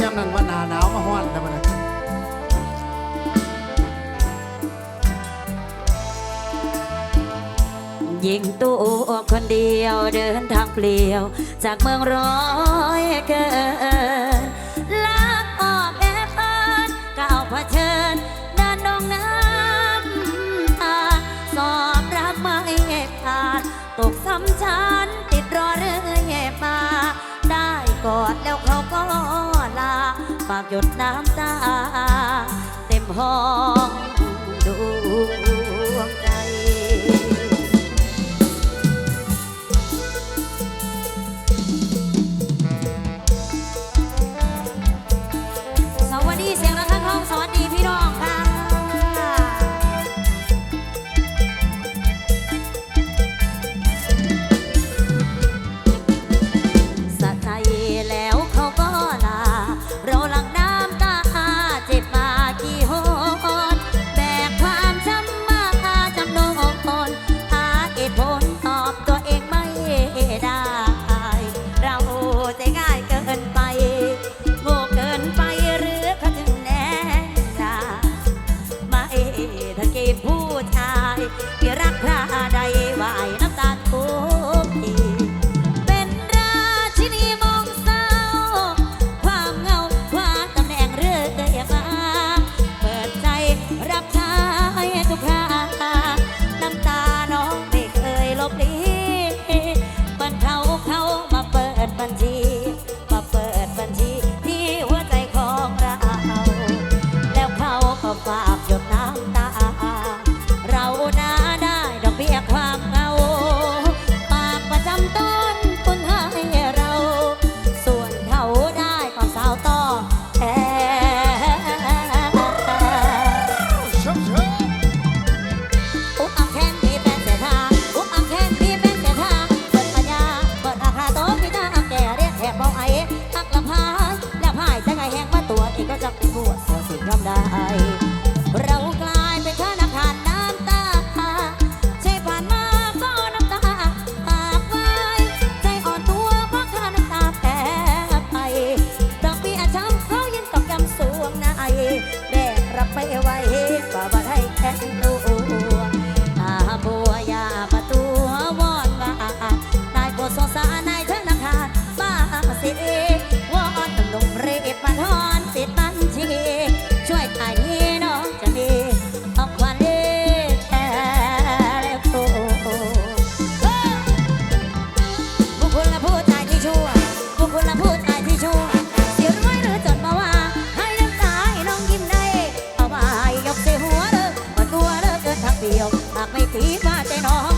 ย่ำนั้นว่าหนาหนาวมาห้อนแล้วมันะยิงตู้อบคนเดียวเดินทางเปลี่ยว จากเมืองร้อยเกิน อดแล้วเขาก็ลาฝากหยดน้ำตา เต็มห้องดู เดียวหากไม่ตีมาแจน้อง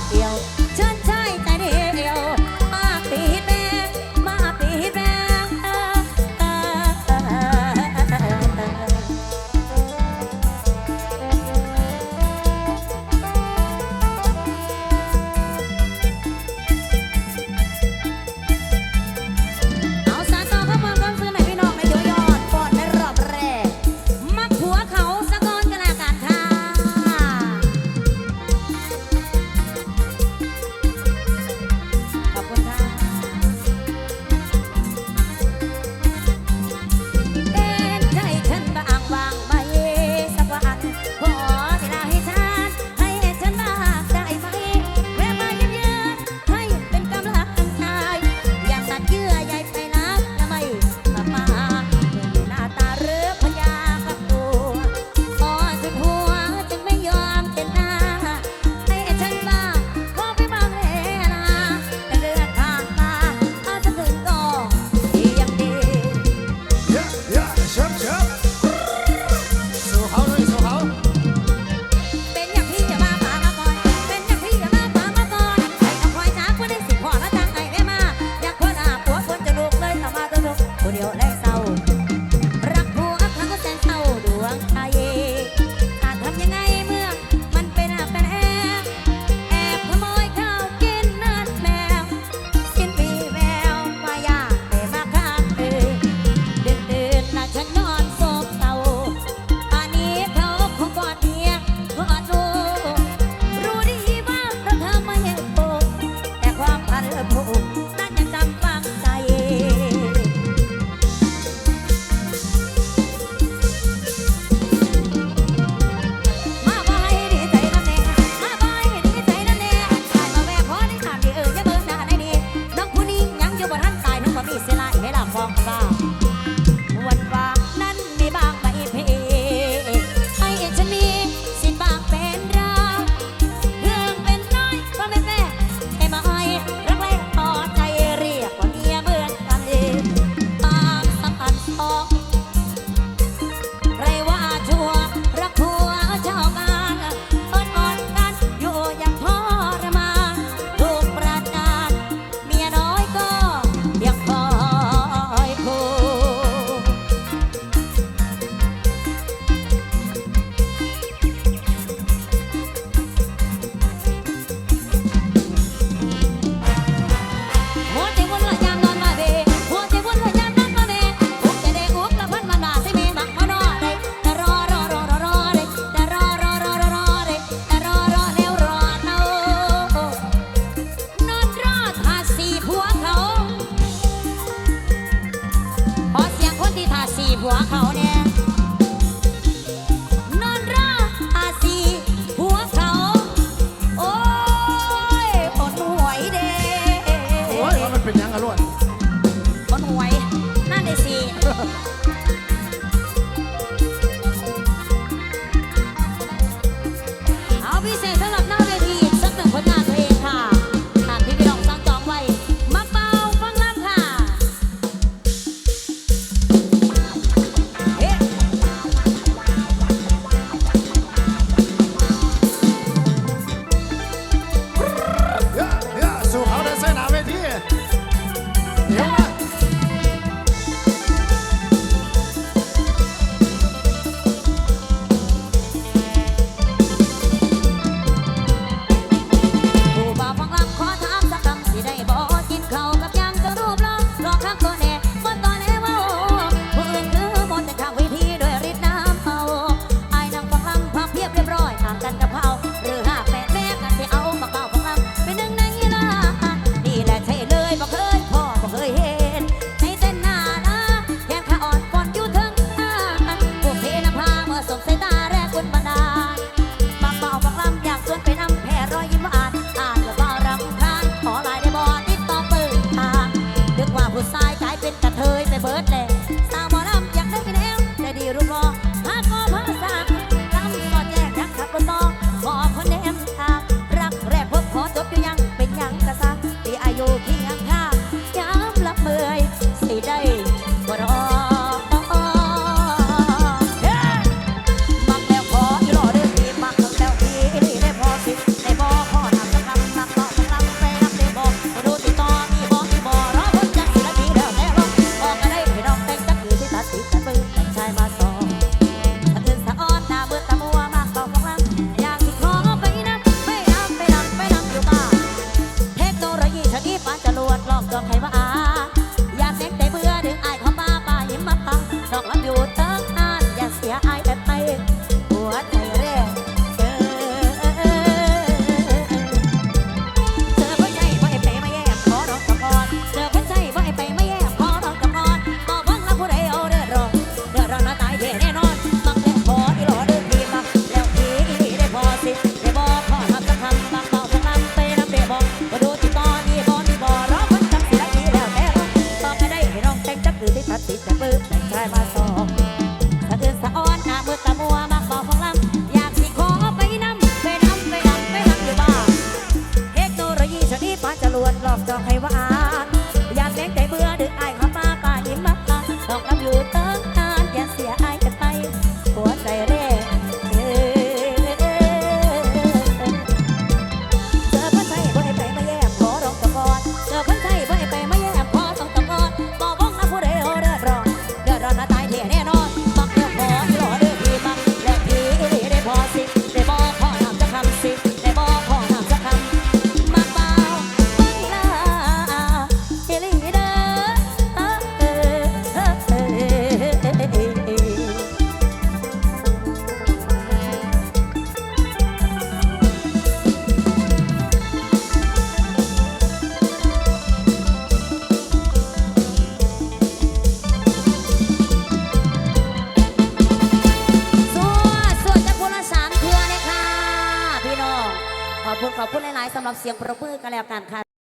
สียงประมือกันแล้วกันค่ะ